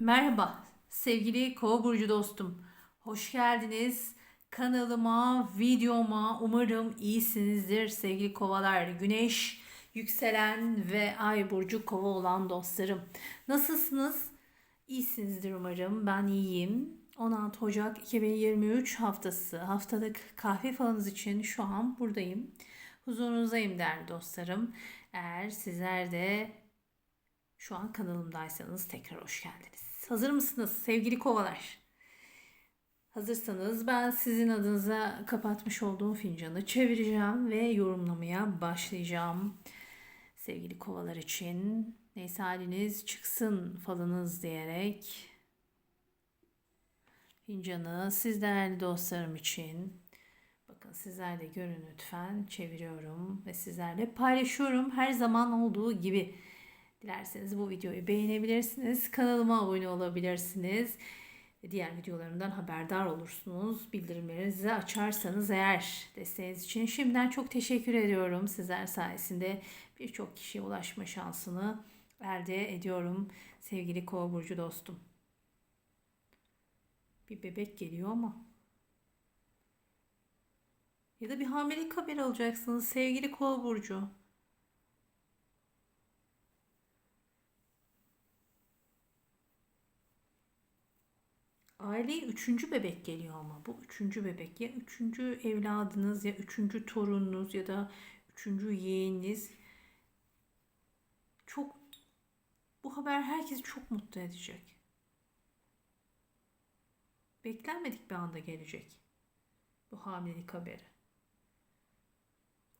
Merhaba sevgili Kova burcu dostum. Hoş geldiniz kanalıma, videoma. Umarım iyisinizdir sevgili Kovalar. Güneş, yükselen ve ay burcu Kova olan dostlarım. Nasılsınız? İyisinizdir umarım. Ben iyiyim. 16 Ocak 2023 haftası haftalık kahve falınız için şu an buradayım. Huzurunuzdayım değerli dostlarım. Eğer sizler de şu an kanalımdaysanız tekrar hoş geldiniz. Hazır mısınız sevgili kovalar? Hazırsanız ben sizin adınıza kapatmış olduğum fincanı çevireceğim ve yorumlamaya başlayacağım. Sevgili kovalar için neyse haliniz çıksın falınız diyerek fincanı siz değerli dostlarım için bakın sizler de görün lütfen çeviriyorum ve sizlerle paylaşıyorum her zaman olduğu gibi. Dilerseniz bu videoyu beğenebilirsiniz. Kanalıma abone olabilirsiniz. Diğer videolarımdan haberdar olursunuz. Bildirimlerinizi açarsanız eğer desteğiniz için şimdiden çok teşekkür ediyorum. Sizler sayesinde birçok kişiye ulaşma şansını elde ediyorum. Sevgili Kova Burcu dostum. Bir bebek geliyor ama. Ya da bir hamilelik haberi alacaksınız sevgili Kova Burcu. Aileye üçüncü bebek geliyor ama bu üçüncü bebek ya üçüncü evladınız ya üçüncü torununuz ya da üçüncü yeğeniniz çok bu haber herkesi çok mutlu edecek. Beklenmedik bir anda gelecek bu hamilelik haberi.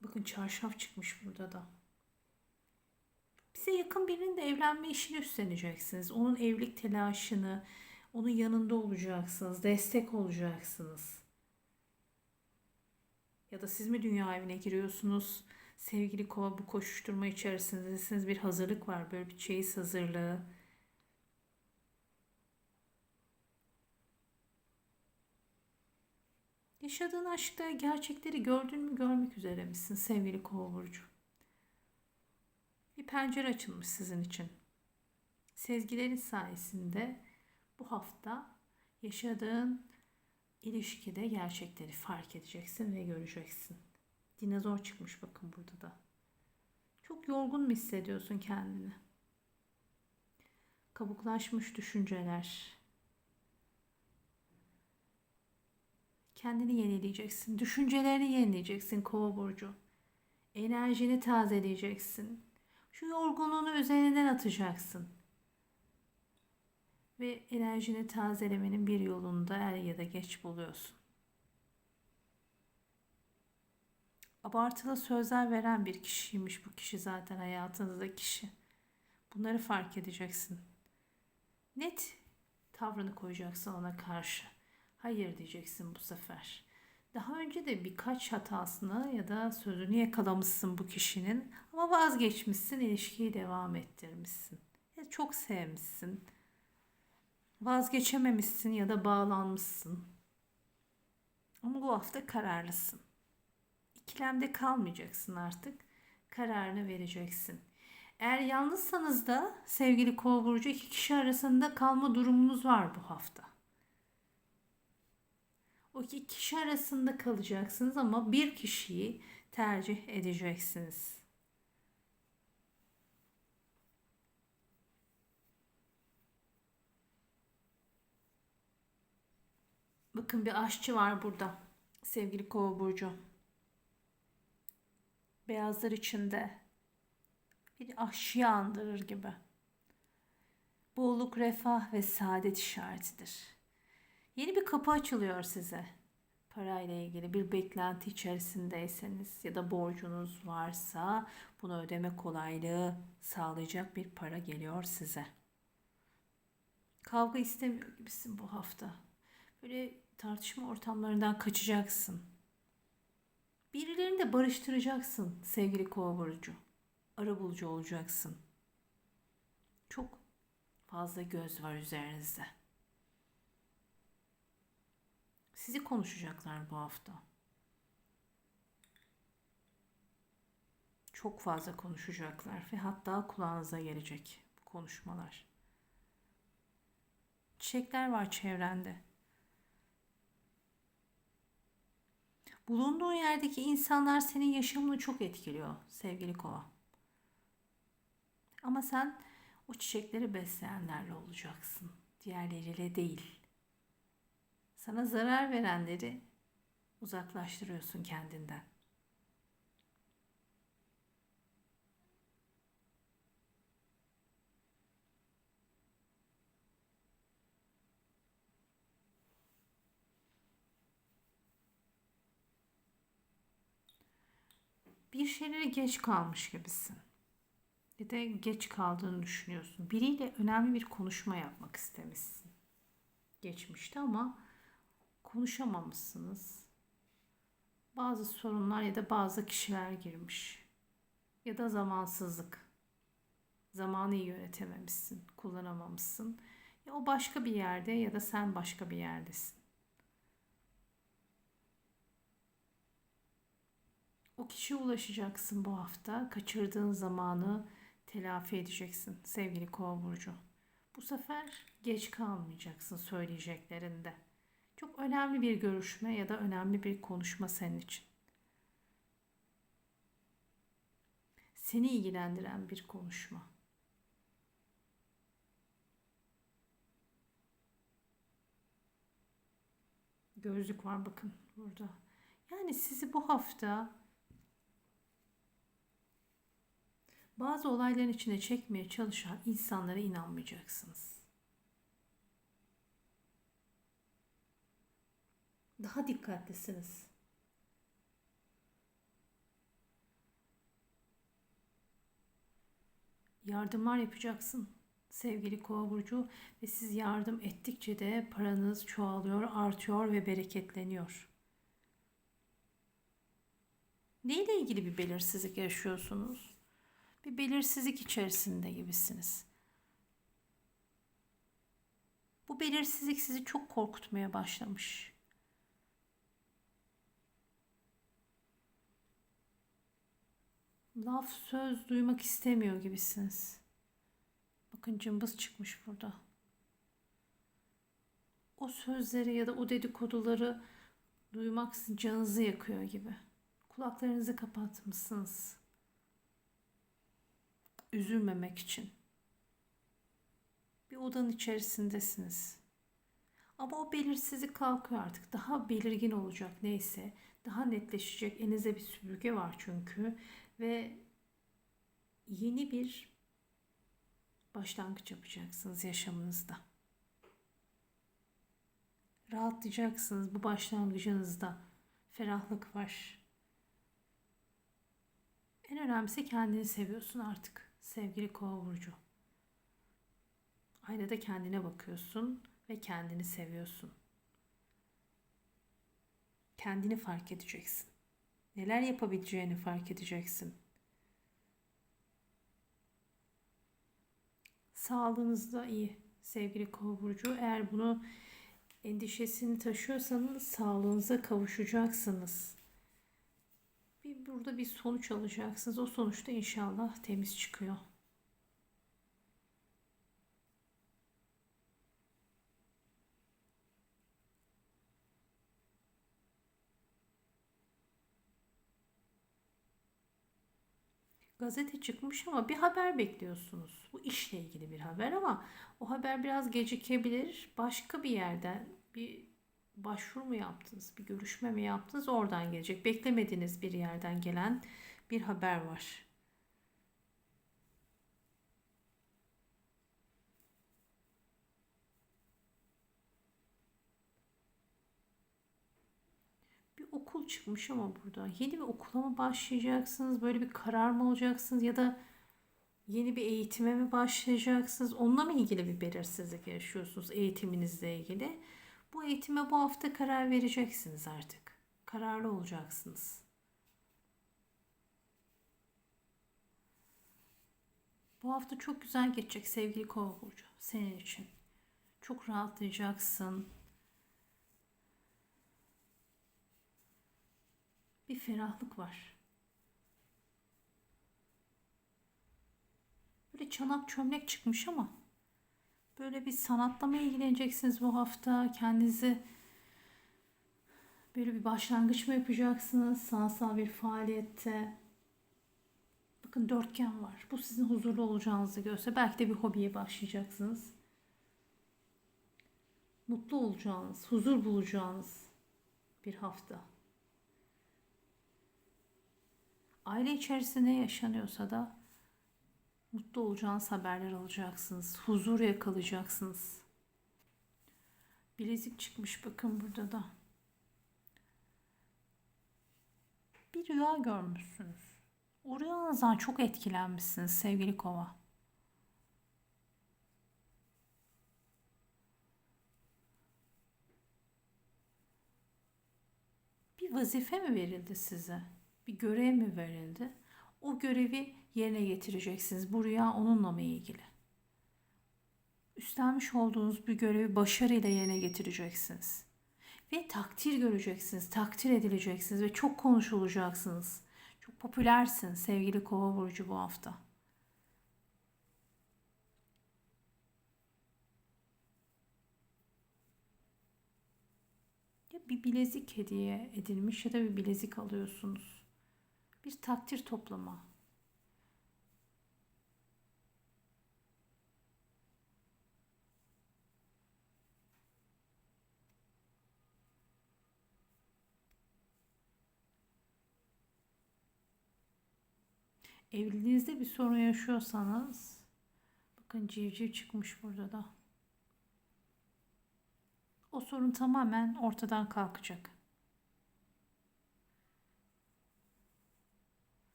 Bakın çarşaf çıkmış burada da. Bize yakın birinin de evlenme işini üstleneceksiniz. Onun evlilik telaşını, onun yanında olacaksınız, destek olacaksınız. Ya da siz mi dünya evine giriyorsunuz? Sevgili kova bu koşuşturma içerisindesiniz. Bir hazırlık var. Böyle bir çeyiz hazırlığı. Yaşadığın aşkta gerçekleri gördün mü görmek üzere misin sevgili kova burcu? Bir pencere açılmış sizin için. Sezgilerin sayesinde bu hafta yaşadığın ilişkide gerçekleri fark edeceksin ve göreceksin. Dinozor çıkmış bakın burada da. Çok yorgun mu hissediyorsun kendini? Kabuklaşmış düşünceler. Kendini yenileyeceksin. Düşüncelerini yenileyeceksin kova burcu. Enerjini tazeleyeceksin. Şu yorgunluğunu üzerinden atacaksın ve enerjini tazelemenin bir yolunda er ya da geç buluyorsun. Abartılı sözler veren bir kişiymiş bu kişi zaten hayatınızdaki kişi. Bunları fark edeceksin. Net tavrını koyacaksın ona karşı. Hayır diyeceksin bu sefer. Daha önce de birkaç hatasını ya da sözünü yakalamışsın bu kişinin ama vazgeçmişsin, ilişkiyi devam ettirmişsin. Ya çok sevmişsin vazgeçememişsin ya da bağlanmışsın. Ama bu hafta kararlısın. İkilemde kalmayacaksın artık. Kararını vereceksin. Eğer yalnızsanız da sevgili kova burcu iki kişi arasında kalma durumunuz var bu hafta. O iki kişi arasında kalacaksınız ama bir kişiyi tercih edeceksiniz. Bakın bir aşçı var burada. Sevgili kova burcu. Beyazlar içinde bir aşçıyı andırır gibi. Bolluk, refah ve saadet işaretidir. Yeni bir kapı açılıyor size. Parayla ilgili bir beklenti içerisindeyseniz ya da borcunuz varsa bunu ödeme kolaylığı sağlayacak bir para geliyor size. Kavga istemiyor gibisin bu hafta. Böyle tartışma ortamlarından kaçacaksın. Birilerini de barıştıracaksın sevgili kova burcu. Arabulucu olacaksın. Çok fazla göz var üzerinizde. Sizi konuşacaklar bu hafta. Çok fazla konuşacaklar ve hatta kulağınıza gelecek bu konuşmalar. Çiçekler var çevrende. Bulunduğun yerdeki insanlar senin yaşamını çok etkiliyor sevgili kova. Ama sen o çiçekleri besleyenlerle olacaksın. Diğerleriyle değil. Sana zarar verenleri uzaklaştırıyorsun kendinden. Bir şeylere geç kalmış gibisin. Bir de geç kaldığını düşünüyorsun. Biriyle önemli bir konuşma yapmak istemişsin. Geçmişte ama konuşamamışsınız. Bazı sorunlar ya da bazı kişiler girmiş. Ya da zamansızlık. Zamanı iyi yönetememişsin, kullanamamışsın. Ya o başka bir yerde ya da sen başka bir yerdesin. O kişiye ulaşacaksın bu hafta. Kaçırdığın zamanı telafi edeceksin sevgili Kova burcu. Bu sefer geç kalmayacaksın söyleyeceklerinde. Çok önemli bir görüşme ya da önemli bir konuşma senin için. Seni ilgilendiren bir konuşma. Gözlük var bakın burada. Yani sizi bu hafta bazı olayların içine çekmeye çalışan insanlara inanmayacaksınız. Daha dikkatlisiniz. Yardımlar yapacaksın sevgili Kova burcu ve siz yardım ettikçe de paranız çoğalıyor, artıyor ve bereketleniyor. Neyle ilgili bir belirsizlik yaşıyorsunuz? Bir belirsizlik içerisinde gibisiniz. Bu belirsizlik sizi çok korkutmaya başlamış. Laf söz duymak istemiyor gibisiniz. Bakın cımbız çıkmış burada. O sözleri ya da o dedikoduları duymak canınızı yakıyor gibi. Kulaklarınızı kapatmışsınız. Üzülmemek için. Bir odanın içerisindesiniz. Ama o belirsizlik kalkıyor artık. Daha belirgin olacak neyse. Daha netleşecek. Elinizde bir süpürge var çünkü. Ve yeni bir başlangıç yapacaksınız yaşamınızda. Rahatlayacaksınız bu başlangıcınızda. Ferahlık var. En önemlisi kendini seviyorsun artık sevgili kova burcu. Aynada kendine bakıyorsun ve kendini seviyorsun. Kendini fark edeceksin. Neler yapabileceğini fark edeceksin. Sağlığınız da iyi sevgili kova burcu. Eğer bunu endişesini taşıyorsanız sağlığınıza kavuşacaksınız. Burada bir sonuç alacaksınız. O sonuçta inşallah temiz çıkıyor. gazete çıkmış ama bir haber bekliyorsunuz. Bu işle ilgili bir haber ama o haber biraz gecikebilir. Başka bir yerden bir başvuru mu yaptınız, bir görüşme mi yaptınız oradan gelecek. Beklemediğiniz bir yerden gelen bir haber var. okul çıkmış ama burada. Yeni bir okula mı başlayacaksınız? Böyle bir karar mı alacaksınız? Ya da yeni bir eğitime mi başlayacaksınız? Onunla mı ilgili bir belirsizlik yaşıyorsunuz eğitiminizle ilgili? Bu eğitime bu hafta karar vereceksiniz artık. Kararlı olacaksınız. Bu hafta çok güzel geçecek sevgili Kova burcu senin için. Çok rahatlayacaksın. bir ferahlık var. Böyle çanak çömlek çıkmış ama Böyle bir sanatla mı ilgileneceksiniz bu hafta? Kendinizi böyle bir başlangıç mı yapacaksınız? Sanatsal bir faaliyette. Bakın dörtgen var. Bu sizin huzurlu olacağınızı gösteriyor. Belki de bir hobiye başlayacaksınız. Mutlu olacağınız, huzur bulacağınız bir hafta. Aile içerisinde yaşanıyorsa da mutlu olacağınız haberler alacaksınız. Huzur yakalayacaksınız. Bilezik çıkmış bakın burada da. Bir rüya görmüşsünüz. O rüyanızdan çok etkilenmişsiniz sevgili kova. Bir vazife mi verildi size? Bir görev mi verildi? O görevi yerine getireceksiniz. Bu rüya onunla mı ilgili? Üstlenmiş olduğunuz bir görevi başarıyla yerine getireceksiniz. Ve takdir göreceksiniz, takdir edileceksiniz ve çok konuşulacaksınız. Çok popülersin sevgili kova burcu bu hafta. Ya bir bilezik hediye edilmiş ya da bir bilezik alıyorsunuz. Bir takdir toplama. Evliliğinizde bir sorun yaşıyorsanız bakın civciv çıkmış burada da. O sorun tamamen ortadan kalkacak.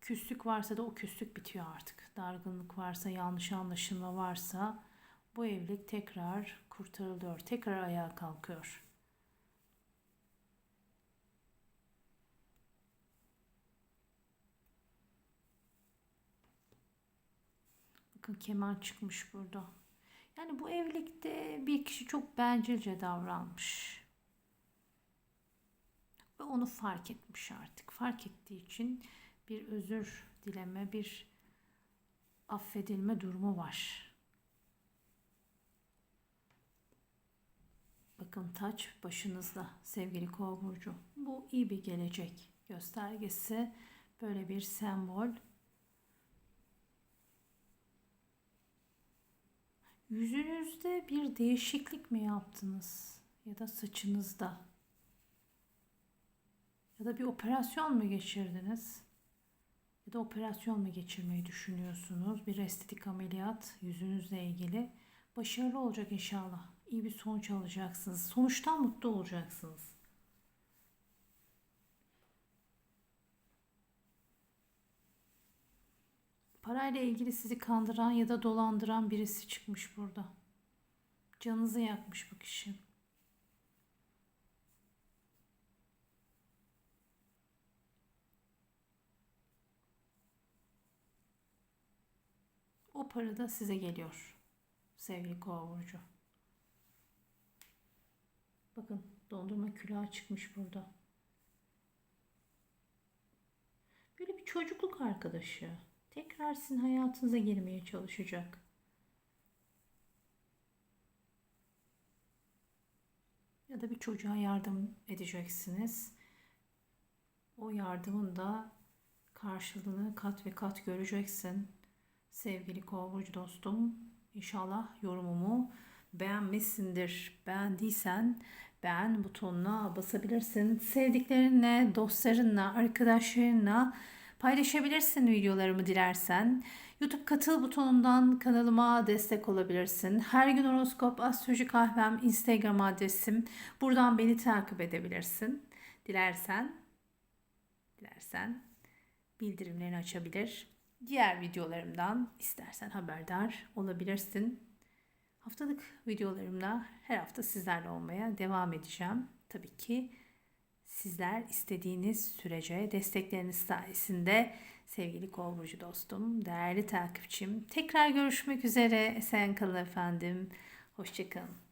Küslük varsa da o küslük bitiyor artık. Dargınlık varsa, yanlış anlaşılma varsa bu evlilik tekrar kurtarılıyor. Tekrar ayağa kalkıyor. Bakın keman çıkmış burada. Yani bu evlilikte bir kişi çok bencilce davranmış. Ve onu fark etmiş artık. Fark ettiği için bir özür dileme, bir affedilme durumu var. Bakın taç başınızda sevgili kova burcu. Bu iyi bir gelecek göstergesi. Böyle bir sembol. Yüzünüzde bir değişiklik mi yaptınız? Ya da saçınızda? Ya da bir operasyon mu geçirdiniz? Ya da operasyon mu geçirmeyi düşünüyorsunuz? Bir estetik ameliyat yüzünüzle ilgili. Başarılı olacak inşallah. İyi bir sonuç alacaksınız. Sonuçtan mutlu olacaksınız. Parayla ilgili sizi kandıran ya da dolandıran birisi çıkmış burada. Canınızı yakmış bu kişi. O para da size geliyor. Sevgili kova burcu. Bakın dondurma külahı çıkmış burada. Böyle bir çocukluk arkadaşı tekrar sizin hayatınıza girmeye çalışacak. Ya da bir çocuğa yardım edeceksiniz. O yardımın da karşılığını kat ve kat göreceksin. Sevgili kova dostum, inşallah yorumumu beğenmişsindir. Beğendiysen beğen butonuna basabilirsin. Sevdiklerinle, dostlarınla, arkadaşlarınla Paylaşabilirsin videolarımı dilersen. YouTube katıl butonundan kanalıma destek olabilirsin. Her gün horoskop, astroloji kahvem, Instagram adresim. Buradan beni takip edebilirsin. Dilersen, dilersen bildirimlerini açabilir. Diğer videolarımdan istersen haberdar olabilirsin. Haftalık videolarımda her hafta sizlerle olmaya devam edeceğim. Tabii ki Sizler istediğiniz sürece destekleriniz sayesinde sevgili kovrucu dostum, değerli takipçim. Tekrar görüşmek üzere. Esen kalın efendim. Hoşçakalın.